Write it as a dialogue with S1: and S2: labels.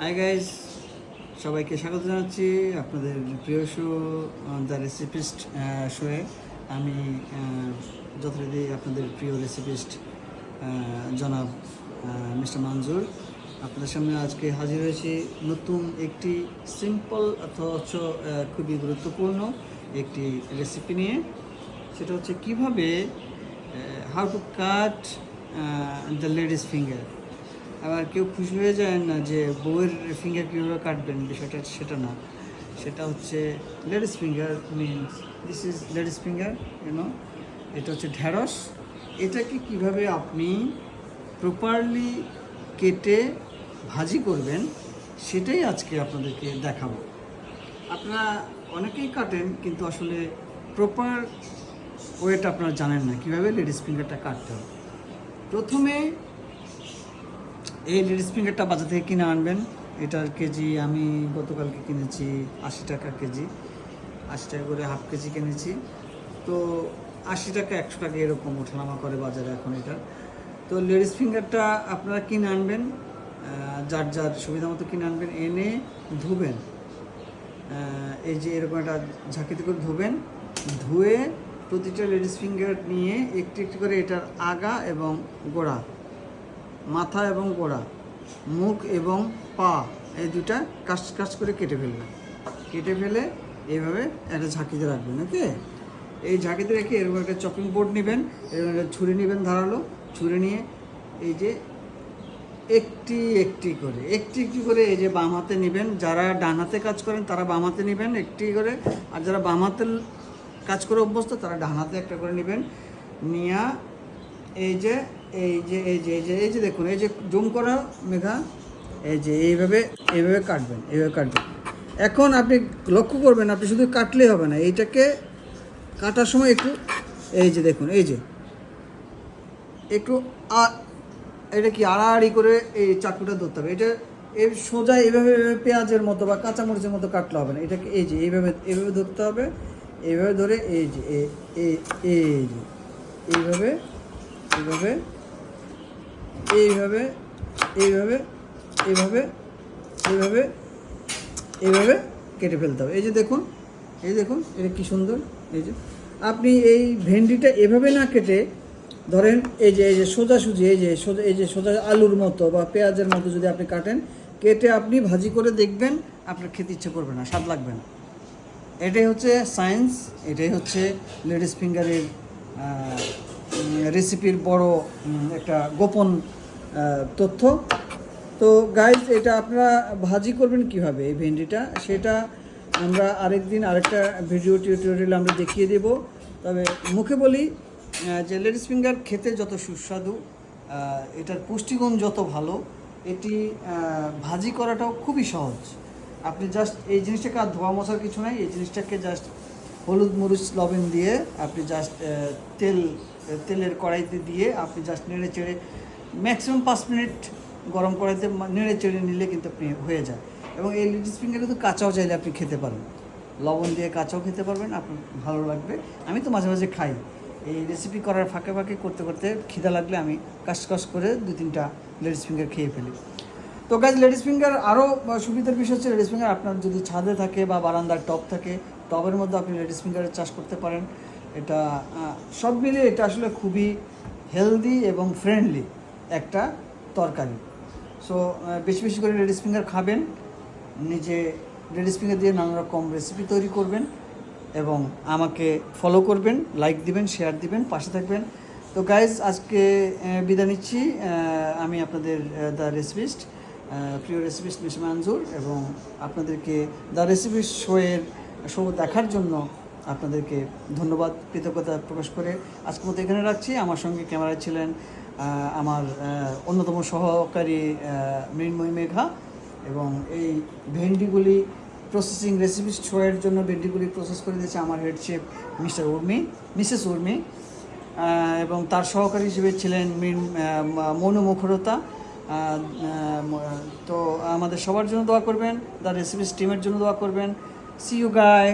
S1: Hi guys সবাইকে স্বাগত জানাচ্ছি আপনাদের প্রিয় শো দ্য রেসিপিস্ট শোয়ে আমি যথারীতি আপনাদের প্রিয় রেসিপিস্ট জনাব মিস্টার মঞ্জুর আপনাদের সামনে আজকে হাজির হয়েছি নতুন একটি সিম্পল অথচ খুবই গুরুত্বপূর্ণ একটি রেসিপি নিয়ে। সেটা হচ্ছে কীভাবে how to cut the ladies finger আবার কেউ খুশি হয়ে যায় না যে বউয়ের ফিঙ্গার কীভাবে কাটবেন? বিষয়টা সেটা না। সেটা হচ্ছে ladies finger means this is ladies finger you know এটা হচ্ছে ঢ্যাঁড়স এটাকে কীভাবে আপনি প্রপারলি কেটে ভাজি করবেন, সেটাই আজকে আপনাদেরকে দেখাবো। আপনারা অনেকেই কাটেন, কিন্তু আসলে প্রপার ওয়েটা আপনারা জানেন না। কীভাবে লেডিস ফিঙ্গারটা কাটতে হবে প্রথমে এই লেডিস ফিঙ্গারটা বাজার থেকে কিনে আনবেন। এটার কেজি আমি গতকালকে কিনেছি আশি টাকা কেজি। আশি টাকা করে হাফ কেজি কিনেছি। তো আশি টাকা, একশো টাকা এরকম ওঠানামা করে বাজারে এখন এটার তো লেডিস ফিঙ্গারটা আপনারা কিনে আনবেন যার যার সুবিধা মতো কিনে আনবেন। এনে ধুবেন। এই যে এরকম একটা ঝাঁকিতে করে ধুবেন। ধুয়ে প্রতিটা লেডিস ফিঙ্গার নিয়ে একটু একটু করে এটার আগা এবং গোড়া মাথা এবং গোড়া, মুখ এবং পা, এই দুটা কাজ কাজ করে কেটে ফেলবেন কেটে ফেলে এইভাবে একটা ঝাঁকিতে রাখবেন ওকে এই ঝাঁকিতে রেখে এরকম একটা চপিং বোর্ড নেবেন, এরকম একটা ছুরি নেবেন ধারালো, ছুরি নিয়ে এই যে একটি একটি করে, একটি একটি করে এই যে বাম হাতে নেবেন। যারা ডান হাতে কাজ করেন, তারা বাম হাতে নেবেন একটি করে, আর যারা বাম হাতে কাজ করে অভ্যস্ত, তারা ডান হাতে একটা করে নেবেন। নিয়া এই যে এই যে এই যে এই যে এই যে দেখুন, এই যে জুম করা মেঘা, এই যে, এইভাবে এইভাবে কাটবেন এইভাবে কাটবেন। এখন আপনি লক্ষ্য করবেন, আপনি শুধু কাটলেই হবে না, এইটাকে কাটার সময় একটু, এই যে দেখুন, এই যে, একটু এটা কি আড়াআড়ি করে এই চাকুটা ধরতে হবে। এটা এই সোজা এইভাবে এইভাবে পেঁয়াজের মতো বা কাঁচামরিচের মতো কাটলে হবে না। এটাকে এই যে, এইভাবে এইভাবে ধরতে হবে, এইভাবে ধরে এই যে এই যে, এইভাবে এইভাবে এইভাবে এইভাবে এইভাবে এইভাবে এইভাবে কেটে ফেলতে হবে। এই যে দেখুন, এই দেখুন, এটা কি সুন্দর, এই যে। আপনি এই ভেন্ডিটা এভাবে না কেটে, ধরেন এই যে এই যে সোজাসুজি, এই যে, সোজা, এই যে সোজা আলুর মতো বা পেঁয়াজের মতো যদি আপনি কাটেন, কেটে আপনি ভাজি করে দেখবেন আপনার খেতে ইচ্ছে করবে না, স্বাদ লাগবে না। এটাই হচ্ছে সায়েন্স এটাই হচ্ছে লেডিস ফিঙ্গারের রেসিপির বড় একটা গোপন তথ্য। তো গাইজ এটা আপনারা ভাজি করবেন কীভাবে এই ভেন্ডিটা? সেটা আমরা আরেকদিন আরেকটা ভিডিও টিউটোরিয়াল আমরা দেখিয়ে দেব। তবে মুখে বলি যে লেডিস ফিঙ্গার খেতে যত সুস্বাদু এটার পুষ্টিগুণ যত ভালো, এটি ভাজি করাটাও খুবই সহজ। আপনি জাস্ট এই জিনিসটাকে আর ধোয়া মশার কিছু নাই, এই জিনিসটাকে জাস্ট হলুদ, মরিচ, লবণ দিয়ে আপনি জাস্ট তেল তেলের কড়াইতে দিয়ে আপনি জাস্ট নেড়ে চেড়ে ম্যাক্সিমাম পাঁচ মিনিট গরম কড়াইতে নেড়ে চেড়ে নিলে কিন্তু আপনি হয়ে যায়। এবং এই লিটিস ফিঙ্গার কিন্তু কাঁচাও চাইলে আপনি খেতে পারেন। লবণ দিয়ে কাঁচাও খেতে পারবেন, আপনার ভালো লাগবে। আমি তো মাঝে মাঝে খাই। এই রেসিপি করার ফাঁকে ফাঁকে করতে করতে খিদা লাগলে আমি কাশ কাশ করে দু তিনটা লেডিস ফিঙ্গার খেয়ে ফেলি। তো গাছ লেডিস ফিঙ্গার আরও সুবিধার বিষয় হচ্ছে লেডিস ফিঙ্গার আপনার যদি ছাদে থাকে বা বারান্দার টব থাকে, টবের মধ্যে আপনি লেডিস ফিঙ্গারের চাষ করতে পারেন। এটা সব মিলিয়ে এটা আসলে খুবই হেলদি এবং ফ্রেন্ডলি একটা তরকারি। সো বেশি বেশি করে লেডিস ফিঙ্গার খাবেন, নিজে লেডিস ফিঙ্গার দিয়ে নানা রকম রেসিপি তৈরি করবেন এবং আমাকে ফলো করবেন লাইক দিবেন শেয়ার দিবেন, পাশে থাকবেন। তো গাইজ আজকে বিদায় নিচ্ছি। আমি আপনাদের দ্য রেসিপিস্ট প্রিয় রেসিপিস্ট মিস মানজুর এবং আপনাদেরকে দ্য রেসিপিস্ট শোয়ের শো দেখার জন্য আপনাদেরকে ধন্যবাদ, কৃতজ্ঞতা প্রকাশ করে আজকের মতো এখানে রাখছি। আমার সঙ্গে ক্যামেরায় ছিলেন আমার অন্যতম সহকারী মৃন্ময়ী মেঘা এবং এই ভেন্ডিগুলি প্রসেসিং রেসিপি শোয়ের জন্য ভেন্ডিগুলি প্রসেস করে দিয়েছে আমার head chef Mr Urmi, Mrs Urmi এবং তার সহকারী হিসেবে ছিলেন মনু মুখরতা। তো আমাদের সবার জন্য দোয়া করবেন দ্য রেসিপিস টিমের জন্য দোয়া করবেন। সি ইউ গায়